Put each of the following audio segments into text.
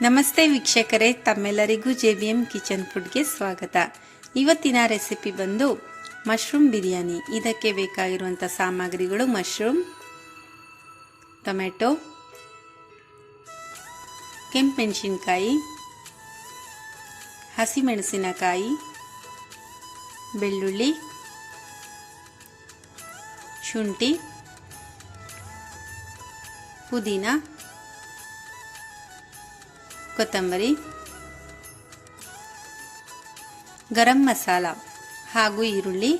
ನಮಸ್ತೆ ವೀಕ್ಷಕರೇ, ತಮ್ಮೆಲ್ಲರಿಗೂ ಜೆ ಬಿ ಎಂ ಕಿಚನ್ ಫುಡ್ಗೆ ಸ್ವಾಗತ. ಇವತ್ತಿನ ರೆಸಿಪಿ ಬಂದು ಮಶ್ರೂಮ್ ಬಿರಿಯಾನಿ. ಇದಕ್ಕೆ ಬೇಕಾಗಿರುವಂಥ ಸಾಮಗ್ರಿಗಳು ಮಶ್ರೂಮ್, ಟೊಮೆಟೊ ಕೆಂಪು ಮೆಣಸಿನ್ಕಾಯಿ ಹಸಿಮೆಣಸಿನಕಾಯಿ, ಬೆಳ್ಳುಳ್ಳಿ, ಶುಂಠಿ, ಪುದೀನ ಕೊತ್ತಂಬರಿ, ಗರಂ ಮಸಾಲ ಹಾಗೂ ಈರುಳ್ಳಿ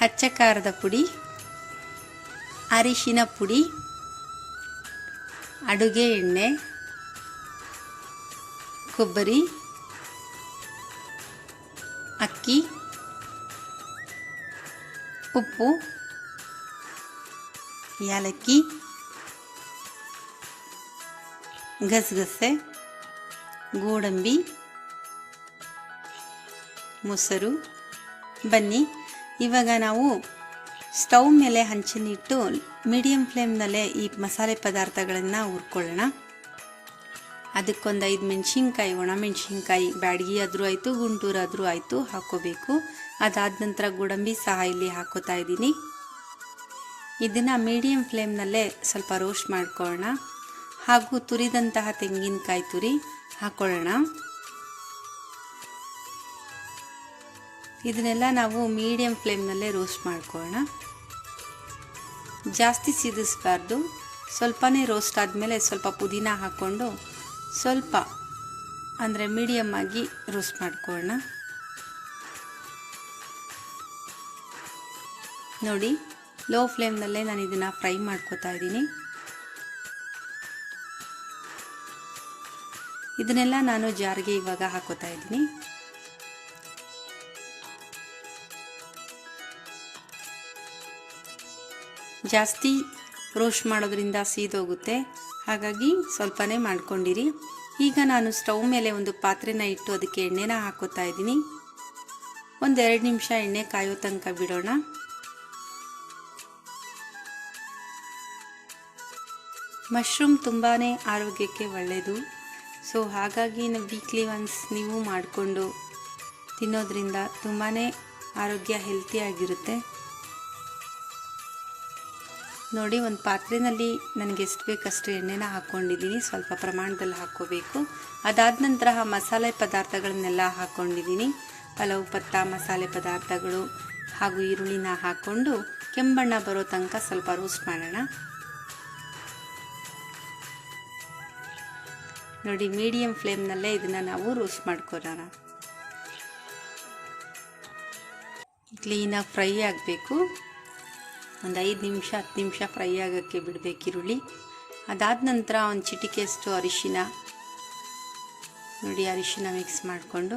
ಹಚ್ಚ ಖಾರದ ಪುಡಿ, ಅರಿಶಿನ ಪುಡಿ, ಅಡುಗೆ ಎಣ್ಣೆ, ಕೊಬ್ಬರಿ, ಅಕ್ಕಿ, ಉಪ್ಪು, ಯಾಲಕ್ಕಿ ಗಸಗಸೆ ಗೋಡಂಬಿ, ಮೊಸರು, ಬನ್ನಿ. ಇವಾಗ ನಾವು ಸ್ಟವ್ ಮೇಲೆ ಹಂಚಿನಿಟ್ಟು ಮೀಡಿಯಂ ಫ್ಲೇಮ್ನಲ್ಲೇ ಈ ಮಸಾಲೆ ಪದಾರ್ಥಗಳನ್ನು ಹುರ್ಕೊಳ್ಳೋಣ. ಅದಕ್ಕೊಂದು ಐದು ಮೆಣಸಿನ್ಕಾಯಿ ಒಣಮೆಣಸಿನ್ಕಾಯಿ ಬ್ಯಾಡಗಿ ಆದರೂ ಆಯಿತು ಗುಂಟೂರಾದರೂ ಆಯಿತು ಹಾಕೋಬೇಕು. ಅದಾದ ನಂತರ ಗೋಡಂಬಿ ಸಹ ಇಲ್ಲಿ ಹಾಕೋತಾ ಇದ್ದೀನಿ. ಇದನ್ನು ಮೀಡಿಯಂ ಫ್ಲೇಮ್ನಲ್ಲೇ ಸ್ವಲ್ಪ ರೋಸ್ಟ್ ಮಾಡ್ಕೊಳ್ಳೋಣ. ಹಾಗೂ ತುರಿದಂತಹ ತೆಂಗಿನಕಾಯಿ ತುರಿ ಹಾಕೊಳ್ಳೋಣ. ಇದನ್ನೆಲ್ಲ ನಾವು ಮೀಡಿಯಂ ಫ್ಲೇಮ್ನಲ್ಲೇ ರೋಸ್ಟ್ ಮಾಡ್ಕೊಳ್ಳೋಣ. ಜಾಸ್ತಿ ಸಿದಿಸ್ಬಾರ್ದು. ಸ್ವಲ್ಪನೇ ರೋಸ್ಟ್ ಆದಮೇಲೆ ಸ್ವಲ್ಪ ಪುದೀನ ಹಾಕ್ಕೊಂಡು ಸ್ವಲ್ಪ ಅಂದರೆ ಮೀಡಿಯಮ್ ಆಗಿ ರೋಸ್ಟ್ ಮಾಡ್ಕೊಳ್ಳೋಣ. ನೋಡಿ ಲೋ ಫ್ಲೇಮ್ನಲ್ಲೇ ನಾನು ಇದನ್ನು ಫ್ರೈ ಮಾಡ್ಕೋತಾ ಇದ್ದೀನಿ. ಇದನ್ನೆಲ್ಲ ನಾನು ಜಾರಿಗೆ ಇವಾಗ ಹಾಕೋತಾ ಇದ್ದೀನಿ. ಜಾಸ್ತಿ ರೋಸ್ಟ್ ಮಾಡೋದ್ರಿಂದ ಸೀದೋಗುತ್ತೆ. ಹಾಗಾಗಿ ಸ್ವಲ್ಪನೇ ಮಾಡ್ಕೊಂಡಿರಿ. ಈಗ ನಾನು ಸ್ಟವ್ ಮೇಲೆ ಒಂದು ಪಾತ್ರೆನ ಇಟ್ಟು ಅದಕ್ಕೆ ಎಣ್ಣೆನ ಹಾಕೋತಾ ಇದ್ದೀನಿ. ಒಂದೆರಡು ನಿಮಿಷ ಎಣ್ಣೆ ಕಾಯೋ ತನಕ ಬಿಡೋಣ. ಮಶ್ರೂಮ್ ತುಂಬಾ ಆರೋಗ್ಯಕ್ಕೆ ಒಳ್ಳೆಯದು ಸೊ ಹಾಗಾಗಿ ವೀಕ್ಲಿ ಒನ್ಸ್ ನೀವು ಮಾಡಿಕೊಂಡು ತಿನ್ನೋದ್ರಿಂದ ತುಂಬಾ ಆರೋಗ್ಯ ಹೆಲ್ತಿಯಾಗಿರುತ್ತೆ ನೋಡಿ, ಒಂದು ಪಾತ್ರೆಯಲ್ಲಿ ನನಗೆ ಎಷ್ಟು ಬೇಕಷ್ಟು ಎಣ್ಣೆನ ಹಾಕ್ಕೊಂಡಿದ್ದೀನಿ ಸ್ವಲ್ಪ ಪ್ರಮಾಣದಲ್ಲಿ ಹಾಕ್ಕೋಬೇಕು. ಅದಾದ ನಂತರ ಮಸಾಲೆ ಪದಾರ್ಥಗಳನ್ನೆಲ್ಲ ಹಾಕ್ಕೊಂಡಿದ್ದೀನಿ. ಪಲಾವ್, ಪತ್ತ, ಮಸಾಲೆ ಪದಾರ್ಥಗಳು ಹಾಗೂ ಈರುಳ್ಳಿನ ಹಾಕ್ಕೊಂಡು ಕೆಂಬಣ್ಣ ಬರೋ ತನಕ ಸ್ವಲ್ಪ ರೋಸ್ಟ್ ಮಾಡೋಣ. ನೋಡಿ ಮೀಡಿಯಂ ಫ್ಲೇಮ್ನಲ್ಲೇ ಇದನ್ನು ನಾವು ರೋಸ್ಟ್ ಮಾಡ್ಕೊಳ್ಳೋಣ. ಕ್ಲೀನಾಗಿ ಫ್ರೈ ಆಗಬೇಕು. ಒಂದು ಐದು ನಿಮಿಷ, ಹತ್ತು ನಿಮಿಷ ಫ್ರೈ ಆಗೋಕ್ಕೆ ಬಿಡಬೇಕು ಈರುಳ್ಳಿ. ಅದಾದ ನಂತರ ಒಂದು ಚಿಟಿಕೆಯಷ್ಟು ಅರಿಶಿನ. ನೋಡಿ, ಅರಿಶಿನ ಮಿಕ್ಸ್ ಮಾಡಿಕೊಂಡು,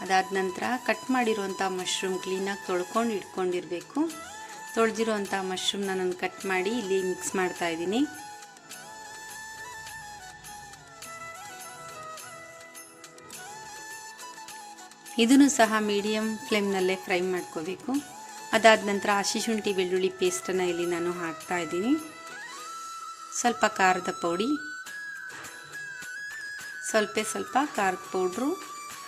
ಅದಾದ ನಂತರ ಕಟ್ ಮಾಡಿರುವಂಥ ಮಶ್ರೂಮ್ ಕ್ಲೀನಾಗಿ ತೊಳ್ಕೊಂಡು ಇಟ್ಕೊಂಡಿರಬೇಕು. ತೊಳೆದಿರುವಂಥ ಮಶ್ರೂಮ್ನ ನಾನು ಕಟ್ ಮಾಡಿ ಇಲ್ಲಿ ಮಿಕ್ಸ್ ಮಾಡ್ತಾ ಇದನ್ನು ಸಹ ಮೀಡಿಯಂ ಫ್ಲೇಮ್ನಲ್ಲೇ ಫ್ರೈ ಮಾಡ್ಕೋಬೇಕು. ಅದಾದ ನಂತರ ಹಸಿ ಶುಂಠಿ ಬೆಳ್ಳುಳ್ಳಿ ಪೇಸ್ಟನ್ನು ಇಲ್ಲಿ ನಾನು ಹಾಕ್ತಾ ಇದ್ದೀನಿ. ಸ್ವಲ್ಪ ಖಾರದ ಪೌಡಿ, ಸ್ವಲ್ಪ ಸ್ವಲ್ಪ ಖಾರದ ಪೌಡ್ರು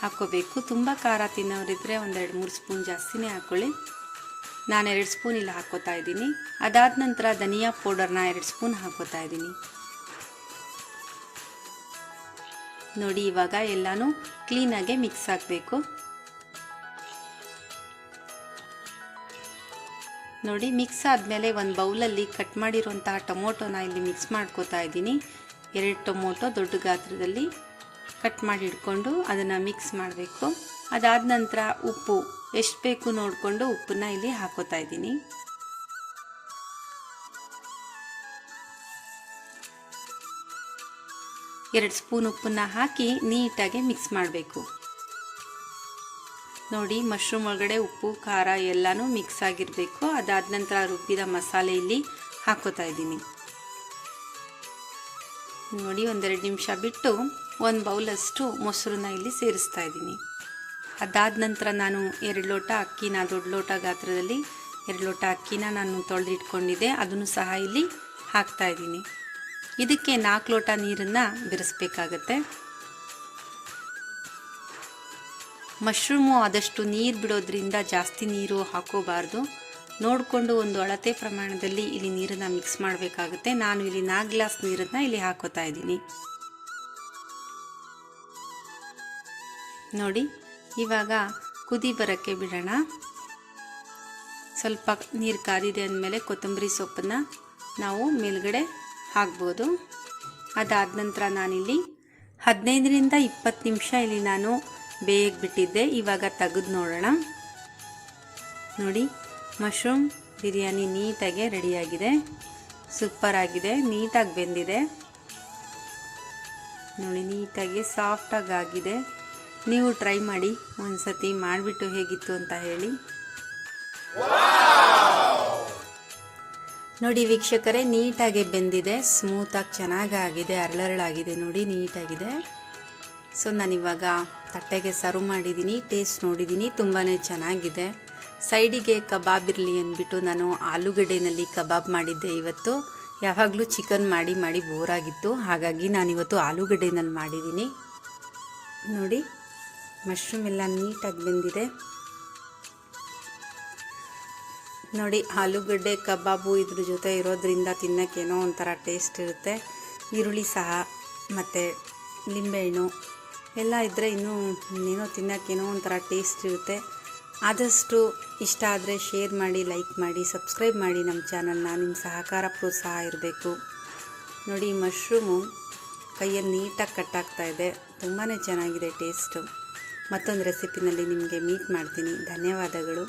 ಹಾಕ್ಕೋಬೇಕು. ತುಂಬ ಖಾರ ತಿನ್ನೋರಿದ್ರೆ ಒಂದೆರಡು ಮೂರು ಸ್ಪೂನ್ ಜಾಸ್ತಿನೇ ಹಾಕ್ಕೊಳ್ಳಿ. ನಾನು ಎರಡು ಸ್ಪೂನ್ ಇಲ್ಲಿ ಹಾಕ್ಕೋತಾ ಇದ್ದೀನಿ. ಅದಾದ ನಂತರ ಧನಿಯಾ ಪೌಡರ್ನ ಎರಡು ಸ್ಪೂನ್ ಹಾಕ್ಕೋತಾ ಇದ್ದೀನಿ. ನೋಡಿ, ಇವಾಗ ಎಲ್ಲನೂ ಕ್ಲೀನಾಗೆ ಮಿಕ್ಸ್ ಆಗಬೇಕು. ನೋಡಿ ಮಿಕ್ಸ್ ಆದಮೇಲೆ ಒಂದು ಬೌಲಲ್ಲಿ ಕಟ್ ಮಾಡಿರುವಂತಹ ಟೊಮೊಟೊನ ಇಲ್ಲಿ ಮಿಕ್ಸ್ ಮಾಡ್ಕೋತಾ ಇದ್ದೀನಿ. ಎರಡು ಟೊಮೊಟೊ ದೊಡ್ಡ ಗಾತ್ರದಲ್ಲಿ ಕಟ್ ಮಾಡಿ ಇಟ್ಕೊಂಡು ಅದನ್ನು ಮಿಕ್ಸ್ ಮಾಡಬೇಕು. ಅದಾದ ನಂತರ ಉಪ್ಪು, ಎಷ್ಟು ಬೇಕು ನೋಡಿಕೊಂಡು ಉಪ್ಪನ್ನ ಇಲ್ಲಿ ಹಾಕೋತಾ ಇದ್ದೀನಿ. ಎರಡು ಸ್ಪೂನ್ ಉಪ್ಪನ್ನ ಹಾಕಿ ನೀಟಾಗಿ ಮಿಕ್ಸ್ ಮಾಡಬೇಕು. ನೋಡಿ, ಮಶ್ರೂಮ್ ಒಳಗಡೆ ಉಪ್ಪು, ಖಾರ ಎಲ್ಲನೂ ಮಿಕ್ಸ್ ಆಗಿರಬೇಕು. ಅದಾದ ನಂತರ ರುಬ್ಬಿದ ಮಸಾಲೆ ಇಲ್ಲಿ ಹಾಕೋತಾ ಇದ್ದೀನಿ. ನೋಡಿ, ಒಂದೆರಡು ನಿಮಿಷ ಬಿಟ್ಟು ಒಂದು ಬೌಲಷ್ಟು ಮೊಸರನ್ನ ಇಲ್ಲಿ ಸೇರಿಸ್ತಾ ಇದ್ದೀನಿ. ಅದಾದ ನಂತರ ನಾನು ಎರಡು ಲೋಟ ಅಕ್ಕಿನ, ದೊಡ್ಡ ಲೋಟ ಗಾತ್ರದಲ್ಲಿ ಎರಡು ಲೋಟ ಅಕ್ಕಿನ ನಾನು ತೊಳೆದಿಟ್ಕೊಂಡಿದ್ದೆ. ಅದನ್ನು ಸಹ ಇಲ್ಲಿ ಹಾಕ್ತಾ ಇದ್ದೀನಿ. ಇದಕ್ಕೆ ನಾಲ್ಕು ಲೋಟ ನೀರನ್ನು ಬೆರೆಸ್ಬೇಕಾಗತ್ತೆ. ಮಶ್ರೂಮು ಆದಷ್ಟು ನೀರು ಬಿಡೋದ್ರಿಂದ ಜಾಸ್ತಿ ನೀರು ಹಾಕೋಬಾರ್ದು. ನೋಡಿಕೊಂಡು ಒಂದು ಅಳತೆ ಪ್ರಮಾಣದಲ್ಲಿ ಇಲ್ಲಿ ನೀರನ್ನು ಮಿಕ್ಸ್ ಮಾಡಬೇಕಾಗುತ್ತೆ. ನಾನು ಇಲ್ಲಿ ನಾಲ್ಕು ಗ್ಲಾಸ್ ನೀರನ್ನು ಇಲ್ಲಿ ಹಾಕೋತಾ ಇದ್ದೀನಿ. ನೋಡಿ, ಇವಾಗ ಕುದಿ ಬರೋಕ್ಕೆ ಬಿಡೋಣ. ಸ್ವಲ್ಪ ನೀರು ಕಾದಿದೆ ಅಂದಮೇಲೆ ಕೊತ್ತಂಬರಿ ಸೊಪ್ಪನ್ನು ನಾವು ಮೇಲ್ಗಡೆ ಹಾಕ್ಬೋದು. ಅದಾದ ನಂತರ ನಾನಿಲ್ಲಿ ಹದಿನೈದರಿಂದ ಇಪ್ಪತ್ತು ನಿಮಿಷ ಇಲ್ಲಿ ನಾನು ಬೇಯಕ್ಕೆ ಬಿಟ್ಟಿದ್ದೆ. ಇವಾಗ ತೆಗೆದು ನೋಡೋಣ. ನೋಡಿ, ಮಶ್ರೂಮ್ ಬಿರಿಯಾನಿ ನೀಟಾಗೆ ರೆಡಿಯಾಗಿದೆ. ಸೂಪರ್ ಆಗಿದೆ. ನೀಟಾಗಿ ಬೆಂದಿದೆ. ನೋಡಿ, ನೀಟಾಗಿ ಸಾಫ್ಟಾಗಿ ಆಗಿದೆ. ನೀವು ಟ್ರೈ ಮಾಡಿ. ಒಂದು ಸತಿ ಮಾಡಿಬಿಟ್ಟು ಹೇಗಿತ್ತು ಅಂತ ಹೇಳಿ. ನೋಡಿ, ವೀಕ್ಷಕರೇ, ನೀಟಾಗಿ ಬೆಂದಿದೆ. ಸ್ಮೂತಾಗಿ ಚೆನ್ನಾಗಿ ಆಗಿದೆ. ಅರಳರಳಾಗಿದೆ ನೋಡಿ, ನೀಟಾಗಿದೆ. ಸೊ ನಾನಿವಾಗ ತಟ್ಟೆಗೆ ಸರ್ವ್ ಮಾಡಿದ್ದೀನಿ ಟೇಸ್ಟ್ ನೋಡಿದ್ದೀನಿ ತುಂಬಾ ಚೆನ್ನಾಗಿದೆ. ಸೈಡಿಗೆ ಕಬಾಬ್ ಇರಲಿ ಅಂದ್ಬಿಟ್ಟು ನಾನು ಆಲೂಗಡ್ಡೆನಲ್ಲಿ ಕಬಾಬ್ ಮಾಡಿದ್ದೆ ಇವತ್ತು. ಯಾವಾಗಲೂ ಚಿಕನ್ ಮಾಡಿ ಮಾಡಿ ಬೋರಾಗಿತ್ತು. ಹಾಗಾಗಿ ನಾನಿವತ್ತು ಆಲೂಗಡ್ಡೆನಲ್ಲಿ ಮಾಡಿದ್ದೀನಿ. ನೋಡಿ ಮಶ್ರೂಮ್ ಎಲ್ಲ ನೀಟಾಗಿ ಬಂದಿದೆ. ನೋಡಿ, ಆಲೂಗಡ್ಡೆ, ಕಬಾಬು ಇದ್ರ ಜೊತೆ ಇರೋದ್ರಿಂದ ತಿನ್ನೋಕ್ಕೇನೋ ಒಂಥರ ಟೇಸ್ಟ್ ಇರುತ್ತೆ. ಈರುಳ್ಳಿ ಸಹ, ಮತ್ತು ಲಿಂಬೆಹಣ್ಣು ಎಲ್ಲ ಇದ್ದರೆ ಇನ್ನೂ ಏನೋ ತಿನ್ನೋಕ್ಕೇನೋ ಒಂಥರ ಟೇಸ್ಟ್ ಇರುತ್ತೆ. ಆದಷ್ಟು ಇಷ್ಟ ಆದರೆ ಶೇರ್ ಮಾಡಿ ಲೈಕ್ ಮಾಡಿ ಸಬ್ಸ್ಕ್ರೈಬ್ ಮಾಡಿ ನಮ್ಮ ಚಾನಲ್ನ ನಿಮ್ಮ ಸಹಕಾರ ಪ್ರೋತ್ಸಾಹ ಇರಬೇಕು. ನೋಡಿ ಮಶ್ರೂಮು ಕೈಯಲ್ಲಿ ನೀಟಾಗಿ ಕಟ್ಟಾಗ್ತಾ ಇದೆ. ತುಂಬಾ ಚೆನ್ನಾಗಿದೆ ಟೇಸ್ಟು ಮತ್ತೊಂದು ರೆಸಿಪಿನಲ್ಲಿ ನಿಮಗೆ ಮೀಟ್ ಮಾಡ್ತೀನಿ. ಧನ್ಯವಾದಗಳು.